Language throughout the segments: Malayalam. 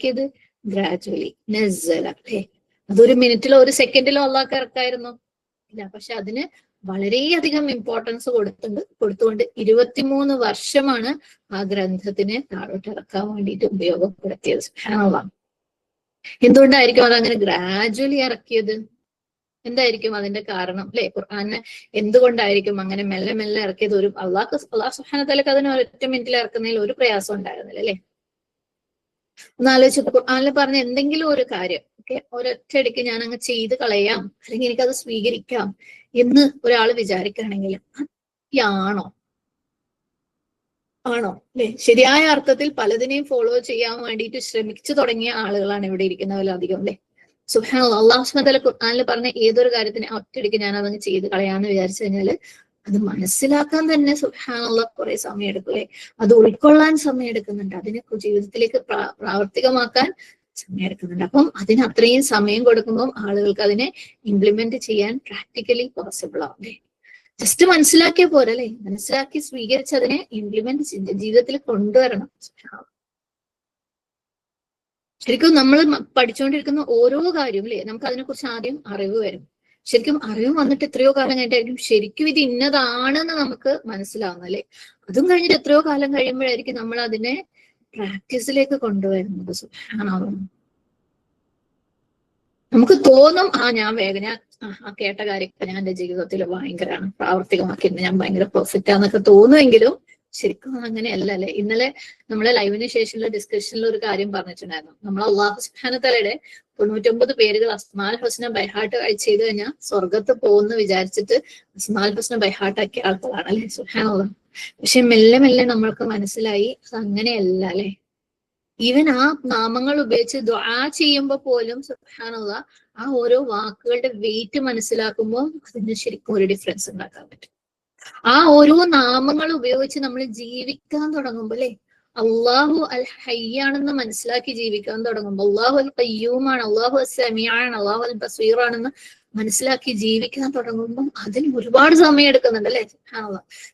ഇറക്കിയത് ഗ്രാജുവലി നസല അതൊരു മിനിറ്റിലോ ഒരു സെക്കൻഡിലോ അള്ളാഹ് ഇറക്കായിരുന്നു ഇല്ല പക്ഷെ അതിന് വളരെയധികം ഇമ്പോർട്ടൻസ് കൊടുത്തുണ്ട് കൊടുത്തുകൊണ്ട് ഇരുപത്തിമൂന്ന് വർഷമാണ് ആ ഗ്രന്ഥത്തിന് താഴോട്ട് ഇറക്കാൻ വേണ്ടിയിട്ട് ഉപയോഗപ്പെടുത്തിയത്. സുബ്ഹാനല്ലാഹ്. എന്തുകൊണ്ടായിരിക്കും അതങ്ങനെ ഗ്രാജുവലി ഇറക്കിയത്? എന്തായിരിക്കും അതിന്റെ കാരണം? അല്ലെ ഖുർആാനെ എന്തുകൊണ്ടായിരിക്കും അങ്ങനെ മെല്ലെ മെല്ലെ ഇറക്കിയത്? ഒരു അള്ളാഹ് അള്ളാഹ് സുഹാനത്തലക്ക് അതിന് ഒരൊറ്റ മിനിറ്റിൽ ഇറക്കുന്നതിൽ ഒരു പ്രയാസം ഉണ്ടായിരുന്നില്ല അല്ലെ? ഒന്ന് ആലോചിച്ച് പറഞ്ഞ എന്തെങ്കിലും ഒരു കാര്യം ഓക്കെ? ഒരൊറ്റയടിക്ക് ഞാൻ അങ്ങ് ചെയ്ത് കളയാം അല്ലെങ്കിൽ എനിക്കത് സ്വീകരിക്കാം എന്ന് ഒരാൾ വിചാരിക്കുകയാണെങ്കിൽ ആണോ? ആണോ? അല്ലെ? ശരിയായ അർത്ഥത്തിൽ പലതിനെയും ഫോളോ ചെയ്യാൻ വേണ്ടിയിട്ട് ശ്രമിച്ചു തുടങ്ങിയ ആളുകളാണ് ഇവിടെ ഇരിക്കുന്നവരധികം അല്ലെ? സുഹാൻ അള്ളാഹു സുബാല ഖുർആാനിൽ പറഞ്ഞ ഏതൊരു കാര്യത്തിന് ഒറ്റയടിക്ക് ഞാൻ അതങ്ങ് ചെയ്ത് കളയാന്ന് വിചാരിച്ചു കഴിഞ്ഞാൽ അത് മനസ്സിലാക്കാൻ തന്നെ സുഹാനുള്ള കുറെ സമയം എടുക്കും അല്ലെ? അത് ഉൾക്കൊള്ളാൻ സമയം എടുക്കുന്നുണ്ട് അതിനെ ജീവിതത്തിലേക്ക് പ്രാവർത്തികമാക്കാൻ സമയം എടുക്കുന്നുണ്ട് അപ്പം അതിന് അത്രയും സമയം കൊടുക്കുമ്പോൾ ആളുകൾക്ക് അതിനെ ഇംപ്ലിമെന്റ് ചെയ്യാൻ പ്രാക്ടിക്കലി പോസിബിൾ ആവും അല്ലേ? ജസ്റ്റ് മനസ്സിലാക്കിയ പോലെ അല്ലെ? മനസ്സിലാക്കി സ്വീകരിച്ച് അതിനെ ഇംപ്ലിമെന്റ് ജീവിതത്തിൽ കൊണ്ടുവരണം. ശരിക്കും നമ്മൾ പഠിച്ചുകൊണ്ടിരിക്കുന്ന ഓരോ കാര്യവും അല്ലേ? നമുക്ക് അതിനെക്കുറിച്ച് ആദ്യം അറിവ് വരും. ശരിക്കും അറിവ് വന്നിട്ട് എത്രയോ കാലം കഴിഞ്ഞിട്ടായിരിക്കും ശരിക്കും ഇത് ഇന്നതാണെന്ന് നമുക്ക് മനസ്സിലാവുന്നത് അല്ലെ? അതും കഴിഞ്ഞിട്ട് എത്രയോ കാലം കഴിയുമ്പോഴായിരിക്കും നമ്മൾ അതിനെ പ്രാക്ടീസിലേക്ക് കൊണ്ടുവരുന്നത്. സുഖാണാവും നമുക്ക് തോന്നും ആ ഞാൻ വേഗം ഞാൻ ആ, കേട്ട കാര്യമൊക്കെ ഞാൻ എന്റെ ജീവിതത്തിൽ ഭയങ്കരമാണ് പ്രാവർത്തികമാക്കിയിട്ട് ഞാൻ ഭയങ്കര പെർഫെക്റ്റ് ആന്നൊക്കെ തോന്നുമെങ്കിലും ശരിക്കും അങ്ങനെയല്ല അല്ലെ ഇന്നലെ നമ്മളെ ലൈവിന് ശേഷമുള്ള ഡിസ്കഷനിൽ ഒരു കാര്യം പറഞ്ഞിട്ടുണ്ടായിരുന്നു. നമ്മൾ അള്ളാഹു സുഹാനത്തലയുടെ തൊണ്ണൂറ്റൊമ്പത് പേരുകൾ അസ്മാൽ ഹുസ്ന ബൈഹാട്ട് ചെയ്ത് കഴിഞ്ഞാൽ സ്വർഗത്ത് പോകുന്ന വിചാരിച്ചിട്ട് അസ്മാൽ ഹുസ്ന ബൈഹാട്ടാക്കിയ ആൾക്കാരാണ് അല്ലെ? സുഹാനുള്ള പക്ഷെ മെല്ലെ മെല്ലെ നമ്മൾക്ക് മനസ്സിലായി അത് അങ്ങനെയല്ല അല്ലെ? ഈവൻ ആ നാമങ്ങൾ ഉപയോഗിച്ച് ദ്വാ ചെയ്യുമ്പോൾ പോലും സുഹാനുള്ള ആ ഓരോ വാക്കുകളുടെ വെയിറ്റ് മനസ്സിലാക്കുമ്പോൾ അതിന് ശരിക്കും ഒരു ഡിഫറൻസ് ഉണ്ടാക്കാൻ പറ്റും. ആ ഓരോ നാമങ്ങൾ ഉപയോഗിച്ച് നമ്മൾ ജീവിക്കാൻ തുടങ്ങുമ്പോൾ അല്ലെ? അള്ളാഹു അൽ ഹയ്യാണെന്ന് മനസ്സിലാക്കി ജീവിക്കാൻ തുടങ്ങുമ്പോൾ അള്ളാഹു അൽ കയ്യൂമാണ് അള്ളാഹു അൽ സമിയാണ് അള്ളാഹു അൽ ബസീറാണെന്ന് മനസ്സിലാക്കി ജീവിക്കാൻ തുടങ്ങുമ്പോൾ അതിന് ഒരുപാട് സമയം എടുക്കുന്നുണ്ട് അല്ലെ?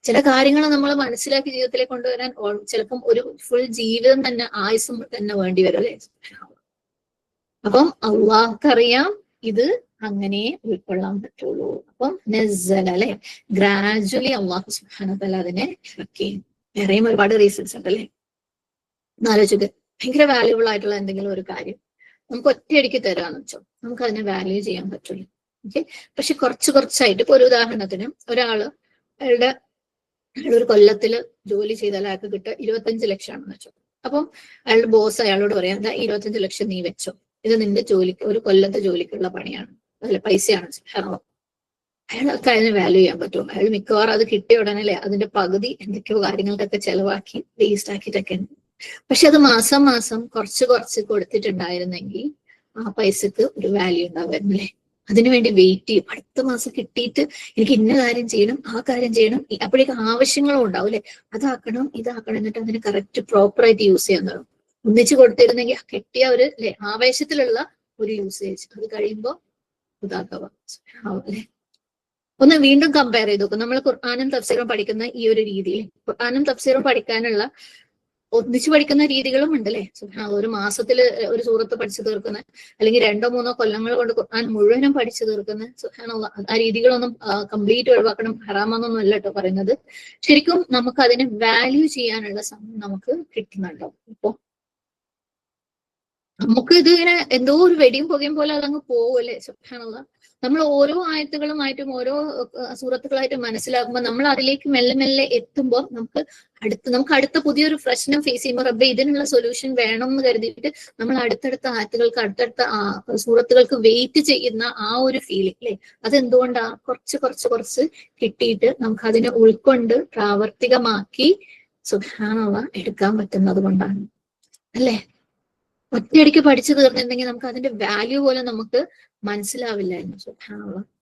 ചില കാര്യങ്ങൾ നമ്മൾ മനസ്സിലാക്കി ജീവിതത്തിലേക്ക് കൊണ്ടുവരാൻ ചിലപ്പം ഒരു ഫുൾ ജീവിതം തന്നെ ആയുസ് തന്നെ വേണ്ടി വരും അല്ലെ? അപ്പം അള്ളാഹ്ക്കറിയാം ഇത് അങ്ങനെ ഉൾക്കൊള്ളാൻ പറ്റുള്ളൂ. അപ്പം നസ്സല അല്ലെ? ഗ്രാജുവലി അള്ളാഹു സുബ്ഹാനഹു അതിനെ ഇറക്കി. വേറെയും ഒരുപാട് റീസൺസ് ഉണ്ട് അല്ലെ? എന്നാലോചിക്ക് ഭയങ്കര വാല്യുബിൾ ആയിട്ടുള്ള എന്തെങ്കിലും ഒരു കാര്യം നമുക്ക് ഒറ്റയടിക്ക് തരാന്ന് വെച്ചോ. നമുക്ക് അതിനെ വാല്യൂ ചെയ്യാൻ പറ്റില്ല ഓക്കെ പക്ഷെ കുറച്ച് കുറച്ചായിട്ട് ഇപ്പൊ ഒരു ഉദാഹരണത്തിന് ഒരാൾ അയാളുടെ അയാൾ ഒരു കൊല്ലത്തിൽ ജോലി ചെയ്താൽ അയാൾക്ക് കിട്ടുക ഇരുപത്തഞ്ച് ലക്ഷമാണെന്ന് വെച്ചോ. അപ്പം അയാളുടെ ബോസ് അയാളോട് പറയാം ഇരുപത്തഞ്ച് ലക്ഷം നീ വെച്ചോ. ഇത് നിന്റെ ജോലിക്ക് ഒരു കൊല്ലത്തെ ജോലിക്കുള്ള പണിയാണ്. അല്ല പൈസയാണ്. ഹെറോ അയാൾക്ക് അതിന് വാല്യൂ ചെയ്യാൻ പറ്റും. അയാൾ മിക്കവാറും അത് കിട്ടിയ ഉടനെ അതിന്റെ പകുതി എന്തൊക്കെയോ കാര്യങ്ങൾക്കൊക്കെ ചെലവാക്കി വേസ്റ്റ് ആക്കിയിട്ടൊക്കെ. ഉണ്ട് പക്ഷെ അത് മാസം മാസം കുറച്ച് കുറച്ച് കൊടുത്തിട്ടുണ്ടായിരുന്നെങ്കിൽ ആ പൈസക്ക് ഒരു വാല്യൂ അല്ലേ? അതിനുവേണ്ടി വെയിറ്റ് ചെയ്യും. അടുത്ത മാസം കിട്ടിയിട്ട് എനിക്ക് ഇന്ന കാര്യം ചെയ്യണം ആ കാര്യം ചെയ്യണം അപ്പോഴേക്കും ആവശ്യങ്ങളും ഉണ്ടാവും അല്ലെ? അതാക്കണം ഇതാക്കണം എന്നിട്ട് അതിന് കറക്റ്റ് പ്രോപ്പറായിട്ട് യൂസ് ചെയ്യാൻ തുടങ്ങും. ഒന്നിച്ച് കൊടുത്തിരുന്നെങ്കിൽ കിട്ടിയ ഒരു ആവേശത്തിലുള്ള ഒരു യൂസേജ് അത് കഴിയുമ്പോ ഒന്ന് വീണ്ടും കമ്പയർ ചെയ്ത് നോക്കും. നമ്മൾ ഖുർആാനും തഫ്സീറും പഠിക്കുന്ന ഈ ഒരു രീതിയിൽ. ഖുർആാനും തഫ്സീറും പഠിക്കാനുള്ള ഒന്നിച്ചു പഠിക്കുന്ന രീതികളും ഉണ്ടല്ലേ? ഒരു മാസത്തിൽ ഒരു സൂറത്ത് പഠിച്ചു തീർക്കുന്ന അല്ലെങ്കിൽ രണ്ടോ മൂന്നോ കൊല്ലങ്ങൾ കൊണ്ട് ഖുർആൻ മുഴുവനും പഠിച്ചു തീർക്കുന്ന ആ രീതികളൊന്നും കംപ്ലീറ്റ് ഒഴിവാക്കണം. ഹറാമെന്നൊന്നും അല്ല കേട്ടോ പറയുന്നത്. ശരിക്കും നമുക്ക് അതിനെ വാല്യൂ ചെയ്യാനുള്ള സമയം നമുക്ക് കിട്ടുന്നുണ്ടോ? ഇപ്പൊ നമുക്ക് ഇത് ഇങ്ങനെ എന്തോ ഒരു വെടിയും പുകയും പോലെ അതങ്ങ് പോവല്ലേ? സുഖാനുള്ള നമ്മൾ ഓരോ ആയത്തുകളുമായിട്ടും ഓരോ സുഹൃത്തുക്കളായിട്ടും മനസ്സിലാകുമ്പോൾ നമ്മൾ അതിലേക്ക് മെല്ലെ മെല്ലെ എത്തുമ്പോൾ നമുക്ക് അടുത്ത് നമുക്ക് അടുത്ത പുതിയൊരു പ്രശ്നം ഫേസ് ചെയ്യുമ്പോൾ റബ്ബെ ഇതിനുള്ള സൊല്യൂഷൻ വേണം എന്ന് കരുതിയിട്ട് നമ്മൾ അടുത്തടുത്ത ആയത്തുകൾക്ക് അടുത്തടുത്ത ആ സൂറത്തുകൾക്ക് വെയിറ്റ് ചെയ്യുന്ന ആ ഒരു ഫീലിംഗ് അല്ലെ അതെന്തുകൊണ്ടാ? കുറച്ച് കുറച്ച് കുറച്ച് കിട്ടിയിട്ട് നമുക്ക് അതിനെ ഉൾക്കൊണ്ട് പ്രാവർത്തികമാക്കി സുഖാനുള്ള എടുക്കാൻ പറ്റുന്നത് കൊണ്ടാണ്. അല്ലേ? ഒറ്റയടിക്ക് പഠിച്ചു തീർന്നിട്ടുണ്ടെങ്കിൽ നമുക്ക് അതിന്റെ വാല്യൂ പോലും നമുക്ക് മനസ്സിലാവില്ലായിരുന്നു. സുഖാനുള്ള